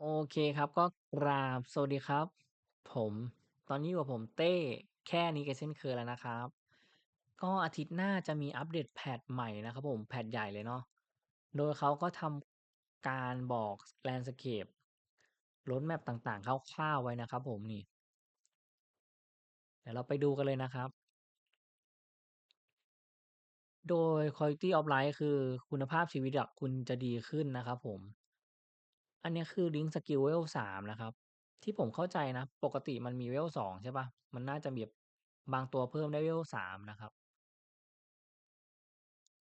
โอเคครับ ก็กราบสวัสดีครับ ผม ตอนนี้อยู่กับผมเต้ แค่นี้กันเช่นเคยแล้วนะครับ ก็อาทิตย์หน้าจะมีอัปเดตแพตช์ใหม่นะครับผม แพตช์ใหญ่เลยเนาะ โดยเขาก็ทำการบอก Landscape Road map ต่างๆคร่าวๆไว้นะครับผมนี่ เดี๋ยวเราไปดูกันเลยนะครับ โดย Quality of Life คือคุณภาพชีวิตอะคุณจะดีขึ้นนะครับผม อันเนี้ยคือ Link Skill Level 3 นะครับ ที่ผมเข้าใจนะ ปกติมันมี Level 2 ใช่เปล่า มันน่าจะมีแบบบางตัวเพิ่มได้ Level 3 นะครับ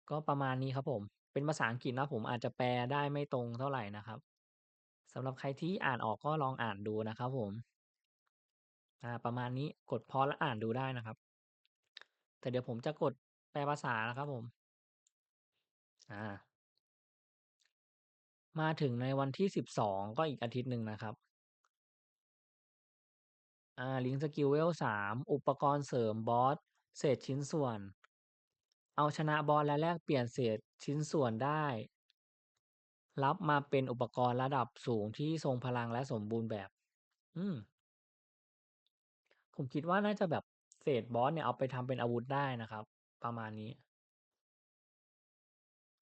ก็ประมาณนี้ครับผม เป็นภาษาอังกฤษนะ ผมอาจจะแปลได้ไม่ตรงเท่าไรนะครับ สำหรับใครที่อ่านออกก็ลองอ่านดูนะครับผม อา ประมาณนี้ กด Pause แล้วอ่านดูได้นะครับ แต่เดี๋ยวผมจะกดแปลภาษานะครับผม อา มาถึงในวันที่ 12 ก็อีกอาทิตย์หนึ่งนะครับอา Link Skill Level 3อุปกรณ์เสริมบอส เศษชิ้นส่วน เอาชนะบอสและแลกเปลี่ยนเศษชิ้นส่วนได้ รับมาเป็นอุปกรณ์ระดับสูงที่ทรงพลังและสมบูรณ์แบบ อืม ผมคิดว่าน่าจะแบบเศษบอสเนี่ยเอาไปทำเป็นอาวุธได้นะครับ ประมาณนี้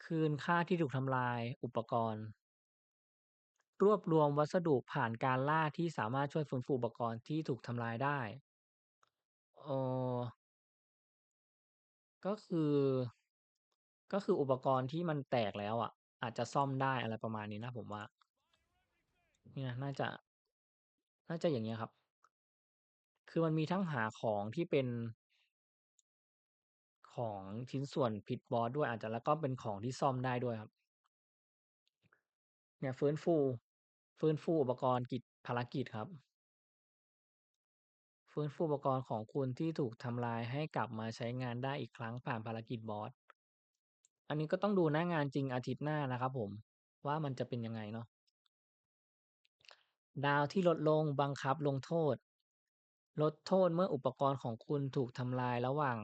คืนค่าที่ถูกทำลายอุปกรณ์ รวบรวมวัสดุผ่านการล่าที่สามารถช่วยฟื้นฟูอุปกรณ์ที่ถูกทำลายได้ เอ่อ ก็คือ ก็คืออุปกรณ์ที่มันแตกแล้วอะ อาจจะซ่อมได้ อะไรประมาณนี้นะผมว่า เนี่ยน่าจะ น่าจะอย่างเงี้ยครับ คือมันมีทั้งหาของที่เป็น ของชิ้นส่วนผิดบอสด้วย อาจจะ แล้วก็เป็นของที่ซ่อมได้ด้วยครับ เนี่ย ฟื้นฟู ฟื้นฟูอุปกรณ์กิจภารกิจครับ ฟื้นฟูอุปกรณ์ของคุณที่ถูกทำลายให้กลับมาใช้งานได้อีกครั้งผ่านภารกิจบอส อันนี้ก็ต้องดูหน้างานจริงอาทิตย์หน้านะครับผม ว่ามันจะเป็นยังไงเนาะดาวที่ลดลงบังคับลงโทษ ลดโทษเมื่ออุปกรณ์ของคุณถูกทำลายระหว่าง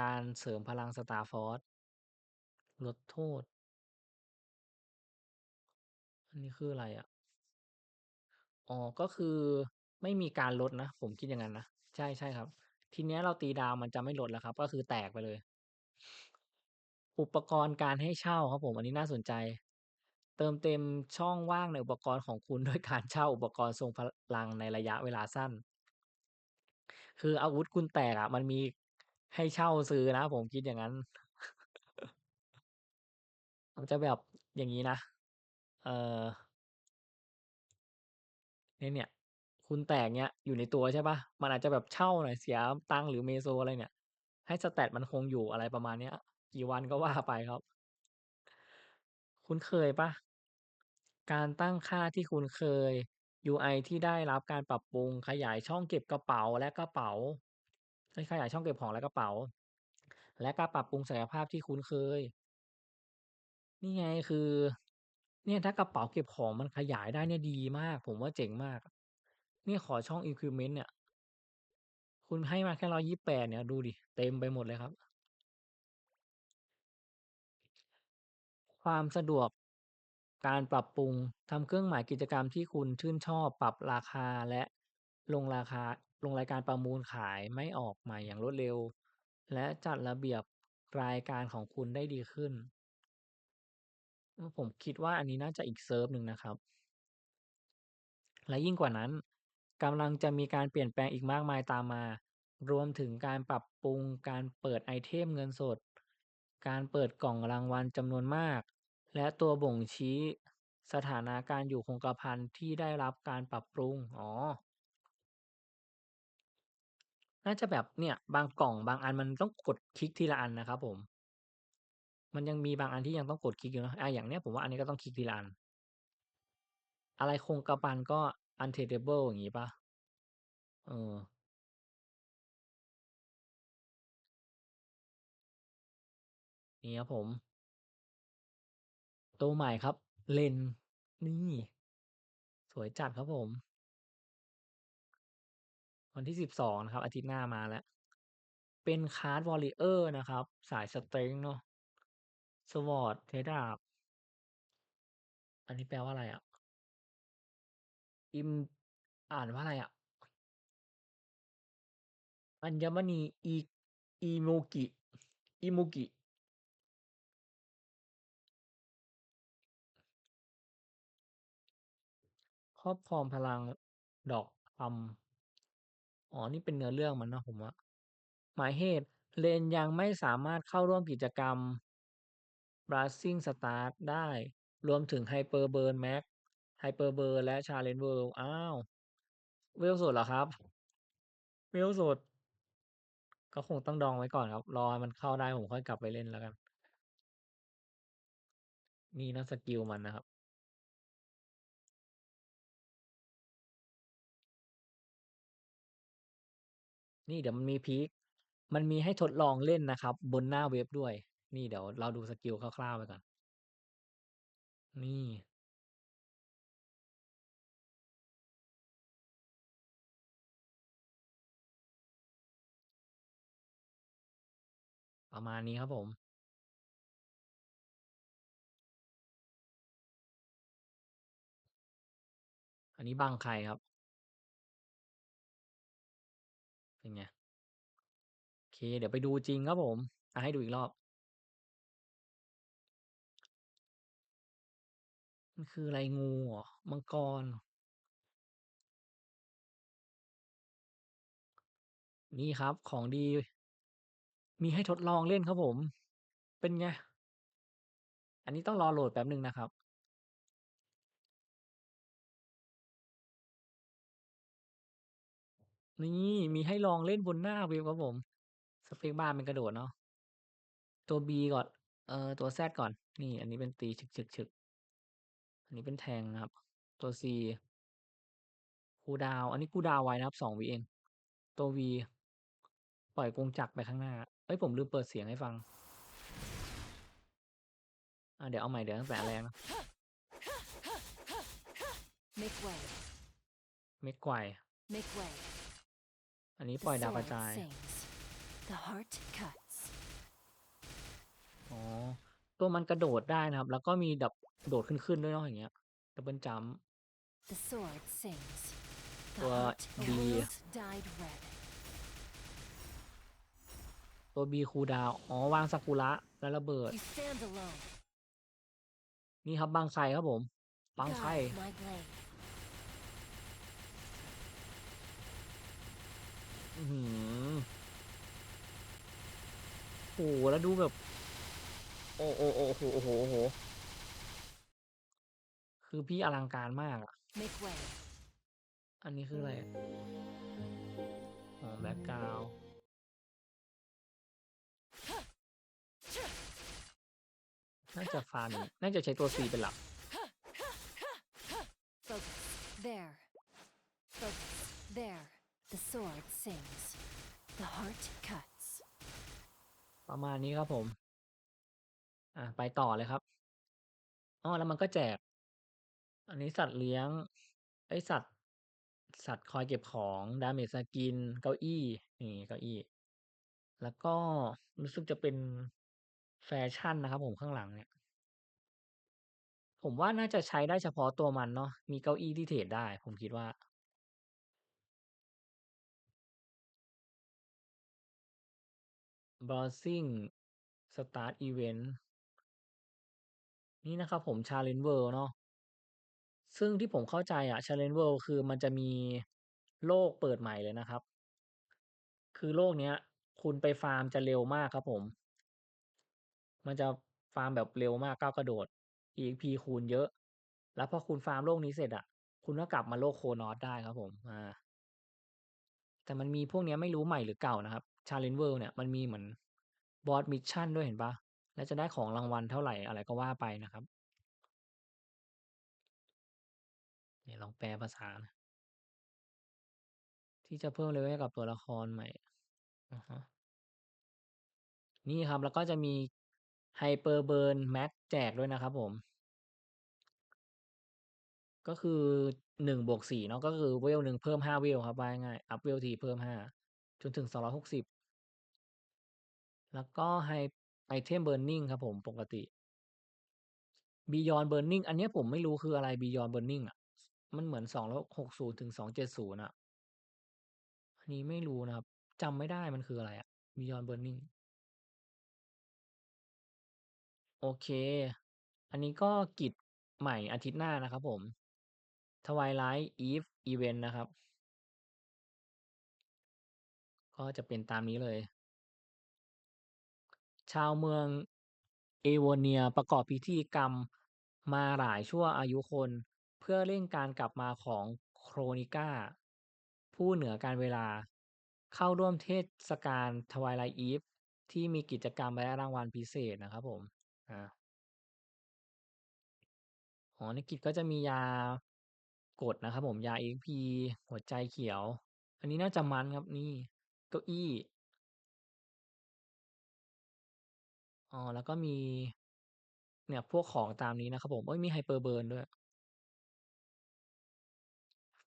การเสริมพลัง Star Force ลดโทษ อันนี้คืออะไรอะ? อ๋อ ก็คือไม่มีการลดนะ ผมคิดอย่างงั้นนะ ใช่ ใช่ครับ ทีเนี้ยเราตีดาวมันจะไม่ลดแล้วครับ ก็คือแตกไปเลย อุปกรณ์การให้เช่าครับผม อันนี้น่าสนใจ เติมเต็มช่องว่างในอุปกรณ์ของคุณ ด้วย การเช่าอุปกรณ์ทรงพลังในระยะเวลาสั้น คืออาวุธคุณแตกอะ มันมีให้เช่าซื้อนะ ผมคิดอย่างงั้น มันจะแบบ อย่างงี้นะ เอ่อ เนี่ยๆคุณแตกเงี้ยอยู่ในตัวใช่เปล่า มันอาจจะแบบเช่าหน่อย เสียตังค์ หรือ Meso อะไรเนี่ย ให้ Stat มันคงอยู่ อะไรประมาณเนี้ย กี่วันก็ ว่า ไปครับ คุ้นเคยเปล่า?การตั้งค่าที่คุ้นเคย UI ที่ได้รับการปรับปรุง ขยายช่องเก็บกระเป๋าและกระเป๋าเฮ้ยขยายช่องเก็บของและกระเป๋า และการปรับปรุงศักยภาพที่คุ้นเคย นี่ไง คือ เนี่ยถ้ากระเป๋าเก็บของมันขยายได้เนี่ยดีมาก ผมว่าเจ๋งมาก เนี่ยขอช่อง Equipment เนี่ย คุณให้มาแค่ 128 เนี่ย ดูดิ เต็มไปหมดเลยครับ ความสะดวก การปรับปรุง ทำเครื่องหมายกิจกรรมที่คุณชื่นชอบ ปรับราคา และลงราคา ลงรายการประมูลขายไม่ออกใหม่อย่างรวดเร็ว และจัดระเบียบรายการของคุณได้ดีขึ้น เออ ผมคิดว่าอันนี้น่าจะอีกเซิร์ฟหนึ่งนะครับ และยิ่งกว่านั้น กำลังจะมีการเปลี่ยนแปลงอีกมากมายตามมา รวมถึงการปรับปรุงการเปิดไอเทมเงินสด การเปิดกล่องรางวัลจำนวนมาก และตัวบ่งชี้สถานะการอยู่คงกระพันที่ได้รับการปรับปรุง อ๋อ น่าจะแบบเนี่ย บางกล่องบางอันมันต้องกดคลิกทีละอันนะครับผม มันยังมีบางอันที่ยังต้องกดคลิกอยู่เนาะอาอย่างเนี้ยผมว่าอันนี้ก็ต้องคลิกทีละอัน อะไรคงกระพันก็ untradable อย่างงี้ปล่า?เออนี่ครับผม ตัวใหม่ครับ Ren นี่ สวยจัดครับผม วันที่12นะครับ อาทิตย์หน้ามาแล้ว เป็น Class Warrior นะครับ สายสเตรงเนาะ Sword ใช้ดาบ อันนี้แปลว่าอะไรอะ?อิม อ่านว่าอะไรอะ?อัญมณีอิอิโมกิอิโมกิ ครอบครองพลังดอกอำอ๋อ นี่เป็นเนื้อเรื่องมันนะผมว่า หมายเหตุเรนยังไม่สามารถเข้าร่วมกิจกรรม Rising Stars ได้ รวมถึง Hyper Burn Max Hyper Burn และ Challenge World อ้าว เวลสุดเหรอครับ?เวลสุดก็คงต้องดองไว้ก่อนครับ รอมันเข้าได้ผมค่อยกลับไปเล่นแล้วกัน นี่นะสกิลมันนะครับนี่เดี๋ยวมันมีพีกมันมีให้ทดลองเล่นนะครับ บนหน้าเว็บด้วย นี่เดี๋ยวเราดูสกิลคร่าวๆไปก่อน นี่ประมาณนี้ครับผม อันนี้บังใครครับ?เป็นไง?โอเค เดี๋ยวไปดูจริงครับผมอาให้ดูอีกรอบ มันคืออะไร งูเหรอ?มังกรนี่ครับ ของดี มีให้ทดลองเล่นครับผม เป็นไง?อันนี้ต้องรอโหลดแป๊บหนึ่งนะครับ นี่ มีให้ลองเล่นบนหน้าเว็บครับผม สเปกบาร์มันกระโดดเนาะ ตัว B ก่อน เออ ตัว Z ก่อน นี่ อันนี้เป็นตีฉึก ๆ ๆ อันนี้เป็นแทงนะครับ ตัว C คูลดาวน์อันนี้คูลดาวน์ไวนะครับ2วิเอง ตัว V ปล่อยกงจักรไปข้างหน้าเฮ้ยผมลืมเปิดเสียงให้ฟังอาเดี๋ยวเอาใหม่เดี๋ยวตั้งแต่อันแรกนะ Make way. เม็กไกวร์ Make way. อันนี้ The ปล่อยดาวกระ sword จาย sings. The heart cuts. อ๋อ ตัวมันกระโดดได้นะครับ แล้วก็มีแบบ โดดขึ้นๆด้วยเนาะอย่างเงี้ย Double jump The sword sings. The ตัว heart B arrows dyed red. ตัว B คูลดาวน์อ๋อ วางซากุระแล้วระเบิด You stand alone. นี่ครับบังไคครับผมบังไค Guide my blade. อื้อฮือโอ้โฮแล้วดูแบบ โอ้ๆๆโอ้โฮโอ้โฮโอ้โฮ คือพี่อลังการมากอะ Make way. อันนี้คืออะไร?อ๋อแบ็กกราวนด์น่าจะฟาร์มน่าจะใช้ตัว C เป็นหลัก Focus. There. Focus. There. The sword sings. The heart cuts. ประมาณนี้ครับผมอาไปต่อเลยครับอ้อแล้วมันก็แจก อันนี้สัตว์เลี้ยง เอ๊ย สัตว์ สัตว์คอยเก็บของ Damage Skin เก้าอี้ นี่เก้าอี้ แล้วก็รู้สึกจะเป็นแฟชั่นนะครับผม ข้างหลังเนี่ย ผมว่าน่าจะใช้ได้เฉพาะตัวมันเนาะ มีเก้าอี้ที่เทรดได้ ผมคิดว่า Browsing Start Event นี่นะครับผม Challenge World เนาะ ซึ่งที่ผมเข้าใจอะ Challenge World คือมันจะมีโลกเปิดใหม่เลยนะครับ คือโลกเนี้ย คุณไปฟาร์มจะเร็วมากครับผม มันจะฟาร์มแบบเร็วมากก้าวกระโดด EXP คูณเยอะ แล้วพอคุณฟาร์มโลกนี้เสร็จอะคุณก็กลับมาโลก Chronos ได้ครับผมอ่าแต่มันมีพวกเนี้ยไม่รู้ใหม่หรือเก่านะครับ Challenge World เนี่ยมันมีเหมือน Boss Mission ด้วยเห็นปล่า?แล้วจะได้ของรางวัลเท่าไหร่อะไรก็ว่าไปนะครับ ไหนลองแปลภาษาน่อยที่จะเพิ่ม level ให้กับตัวละครใหม่อะฮะ นี่ครับ แล้วก็จะมี Hyper Burn Max แม็กแจกด้วยนะครับผม ก็คือ 1+4 เนาะก็คือเวลหนึ่งเพิ่ม5เวลครับว่าง่ายอัปเวลทีเพิ่ม5จนถึง260แล้วก็ไฮ Item Burning ครับผมปกติ Beyond Burning อันนี้ผมไม่รู้คืออะไร Beyond Burning อะ มันเหมือน2660 ถึง 270 อะ อันนี้ไม่รู้นะครับ จำไม่ได้มันคืออะไรอะ Beyond Burning โอเค อันนี้ก็กิจใหม่อาทิตย์หน้านะครับผม Twilight Eve อิเวนต์นะครับ ก็จะเป็นตามนี้เลย ชาวเมือง Eonia ประกอบพิธีกรรมมาหลายชั่วอายุคน พื่อเร่งการกลับมาของ Kronika ผู้เหนือกาลเวลา เข้าร่วมเทศกาล Twilight Eve ที่มีกิจกรรมและรางวัลพิเศษนะครับผมอาอ๋อในกิจก็จะมียากดนะครับผมยา EXP หัวใจเขียว อันนี้น่าจะมันครับนี่เก้าอี้อ๋อแล้วก็มี เนี่ยพวกของตามนี้นะครับผมเอ๊ยมี Hyper Burn ด้วย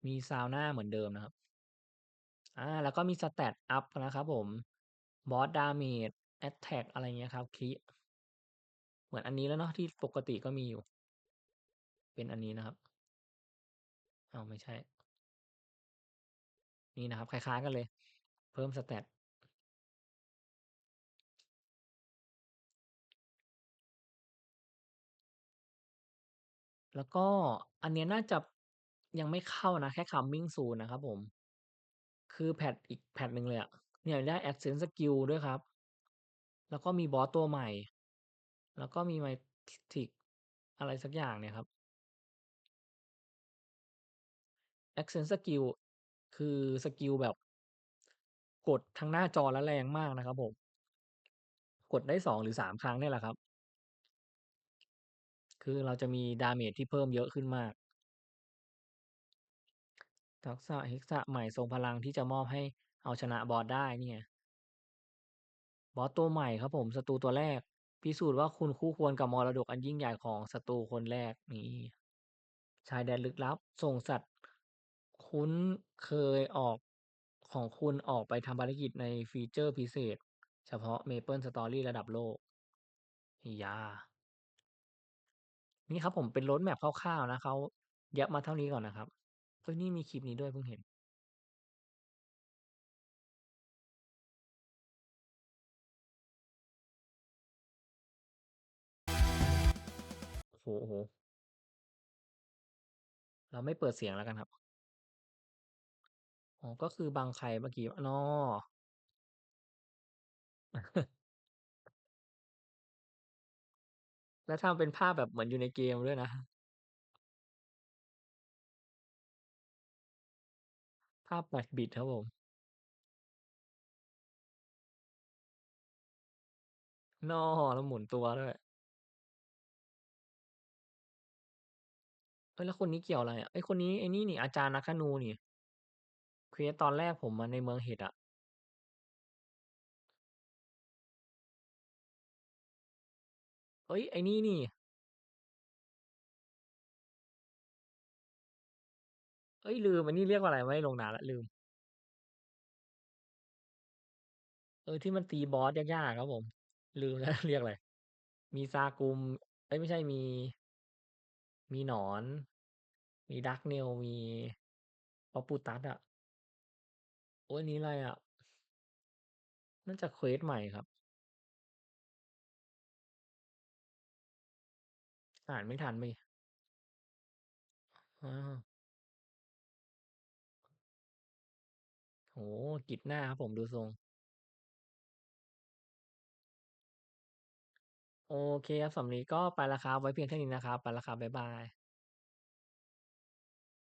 มีซาวน่าเหมือนเดิมนะครับ อา แล้วก็มี Stat up นะครับผม Boss Damage แอ็กแท็กอะไรเงี้ยครับ คริ เหมือนอันนี้แล้วเนาะ ที่ปกติก็มีอยู่ เป็นอันนี้นะครับ อ้าว ไม่ใช่ นี่นะครับ คล้าย ๆ กันเลย เพิ่ม Stat แล้วก็อันเนี้ยน่าจะ ยังไม่เข้านะ แค่ coming soon นะครับผม คือแพตช์ อีกแพตช์หนึ่งเลยอะ เนี่ยได้ Ascent Skill ด้วยครับ แล้วก็มีบอสตัวใหม่ แล้วก็มี Mystic อะไรสักอย่างเนี่ยครับ Ascent Skill คือสกิลแบบ กดทั้งหน้าจอแล้วแรงมากนะครับผม กดได้ 2 หรือ 3 ครั้งเนี่ยแหละครับ คือเราจะมี Damage ที่เพิ่มเยอะขึ้นมาก ทักษะ Hexa ใหม่ทรงพลังที่จะมอบให้เอาชนะบอสได้เนี่ไงบอสตัวใหม่ครับผม ศัตรูตัวแรก พิสูจน์ว่าคุณคู่ควรกับมรดกอันยิ่งใหญ่ของศัตรูคนแรก นี่ ชายแดนลึกลับ ส่งสัตว์ คุ้นเคยออก ของคุณออกไปทำภารกิจในฟีเชอร์พิเศษ เฉพาะ MapleStory ระดับโลกอิยานี่ครับผมเป็น Road Map คร่าว ๆ นะ เขา แยบมาเท่านี้ก่อนนะครับ เฮ้ย นี่มีคลิปนี้ด้วย เพิ่งเห็น โอ้โฮๆเราไม่เปิดเสียงแล้วกันครับ อ๋อ ก็คือบังใครเมื่อกี้นอแล้วทำเป็นภาพแบบเหมือนอยู่ในเกมด้วยนะ ภาพ 8 บิต ครับผมนอแล้วหมุนตัวด้วย เฮ้ย แล้วคนนี้เกี่ยวอะไรอะ?เฮ้ย คนนี้ไอ้นี่นี่ อาจารย์นักธนูนี่ เควสตอนแรกผมอะในเมืองเห็ดอะ เฮ้ย ไอ้นี่นี่ เฮ้ยลืมอันนี้เรียกว่าอะไร ไม่ได้ลงนานล้วลืม เออ ที่มันตีบอสยากๆครับผม ลืมแล้ว เรียกอะไร มีซากุม เอ๊ยไม่ใช่มี มีหนอน มี Darknail มี Octopus อะโอ๊ยอันนี้อะไรอะ?น่าจะเควสใหม่ครับ อ่านไม่ทันสิอา โอ้โฮกิดหน้าครับผม ดูทรง โอเคครับ สำหรับวันนี้ก็ไปแล้วครับ ไว้เพียงเท่านี้นะครับ ไปแล้วครับ บ๊ายบาย